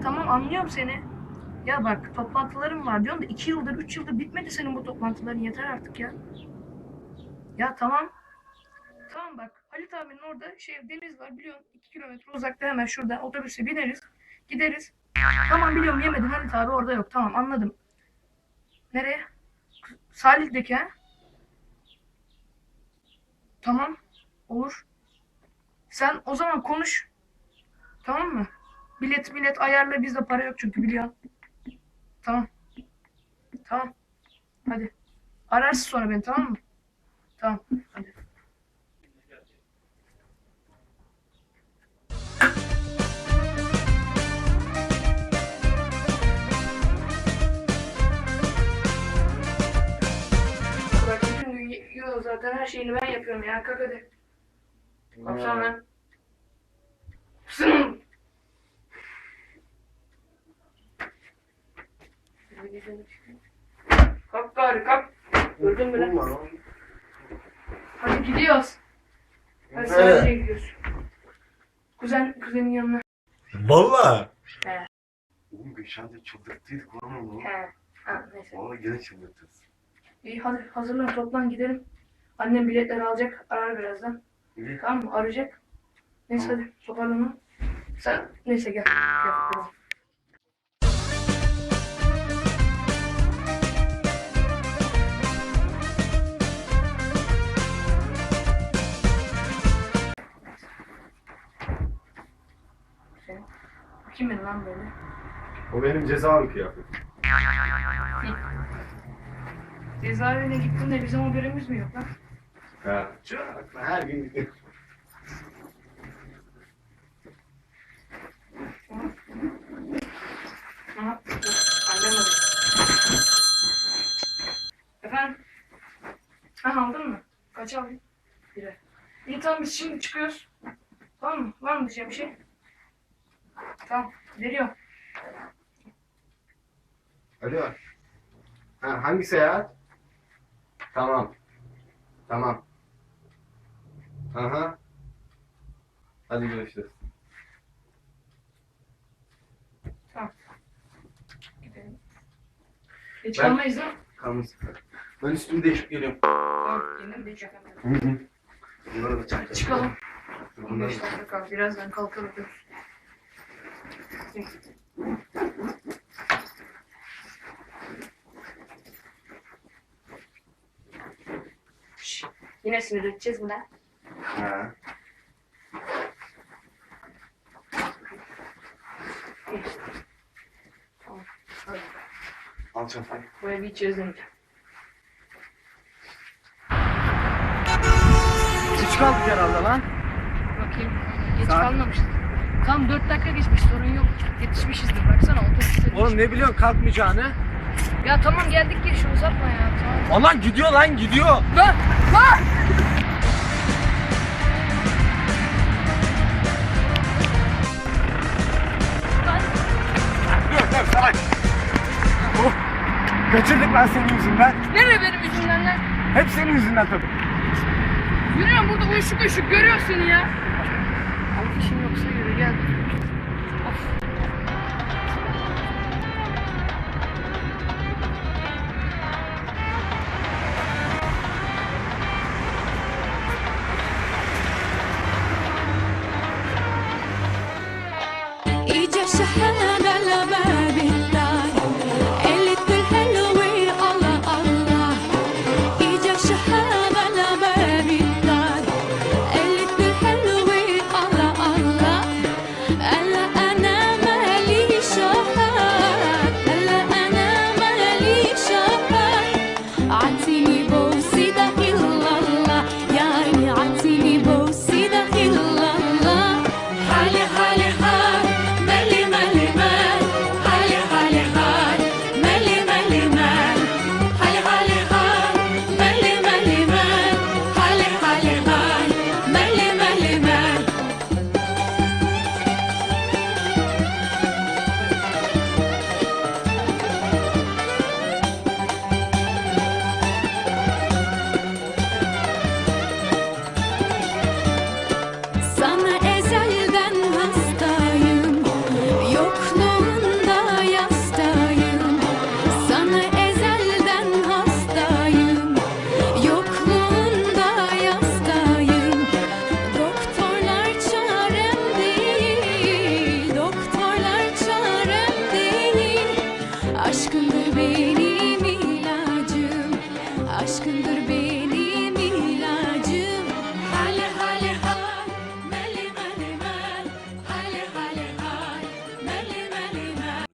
tamam anlıyorum seni. Ya bak toplantılarım var diyorsun da iki yıldır, üç yıldır bitmedi senin bu toplantıların yeter artık ya. Ya tamam. Tamam bak Halit abinin orada şey deniz var biliyorsun. iki kilometre uzakta hemen şuradan otobüse bineriz. Gideriz. Tamam biliyorum yemedin Halit abi orada yok. Tamam anladım. Nereye? Salih'teki ha? Tamam. Olur. Sen o zaman konuş. Tamam mı? Bilet bilet ayarla bizde para yok çünkü biliyorsun. Tamam. Tamam. Hadi. Ararsın sonra beni tamam mı? Tamam. Hadi. Bak bütün zaten her şeyini ben yapıyorum ya. Kalk hadi. Kalksana lan. Sınım. Kalk gari kalk. Öldün mü lan? Hadi gidiyoruz. Hadi sadece gidiyoruz. Kuzen, kuzenin yanına. Valla. Oğlum geçen de çıldırttıydık lan onu. He. Ha, neyse. Valla gene çıldırttınız. İyi hadi hazırlan toplan gidelim. Annem biletleri alacak arar birazdan. İyi. Tamam mı? Arayacak. Neyse hadi toparlanalım. Sen neyse gel. Gel bakalım. Kimin lan böyle? O benim cezalı kıyafetim. Cezaevine gittin de bizim haberimiz mi yok lan? Ha. Çok. Her gün gidiyorum. Aha, dur. Annem arıyor. Efendim? Ha aldın mı? Kaç aldın? Bire. İyi tamam biz şimdi çıkıyoruz. Tamam mı? Var mı diyeceğim bir şey? Tamam. Veriyorum. Alo. Ha, hangi seyahat? Tamam. Tamam. Aha. Hadi görüşürüz. Gidelim. Geç Ben- kalmayız lan. Kalmasın. Ben üstümü değişip geliyorum. Tamam. Yine de çakalım. Hı hı. Bunları da çak. Çıkalım. Bunları 15 dakika kal. Birazdan kalkarız. Şş, Yine sinir edeceğiz mi lan? Ha. Geçti. Tamam. Hadi. Al çantayı. Bu evi hiç özlemeyeceğim. Geç kaldık herhalde lan. Bakayım. Geç Saat- kalmamışız. Tam 4 dakika geçmiş sorun yok. Yetişmişizdir baksana otobüste. Oğlum ne biliyorsun kalkmayacağını? Ya tamam geldik şu uzatma ya. Tamam. Alan gidiyor lan gidiyor. Lan! Lan! Dur dur salak. Oh, kaçırdık lan senin yüzünden. Nereye benim yüzümden lan? Hep senin yüzünden tabii. Yürüyorum burada uyuşuk uyuşuk görüyor seni ya. Al işin yoksa yürü gel. Of. إجا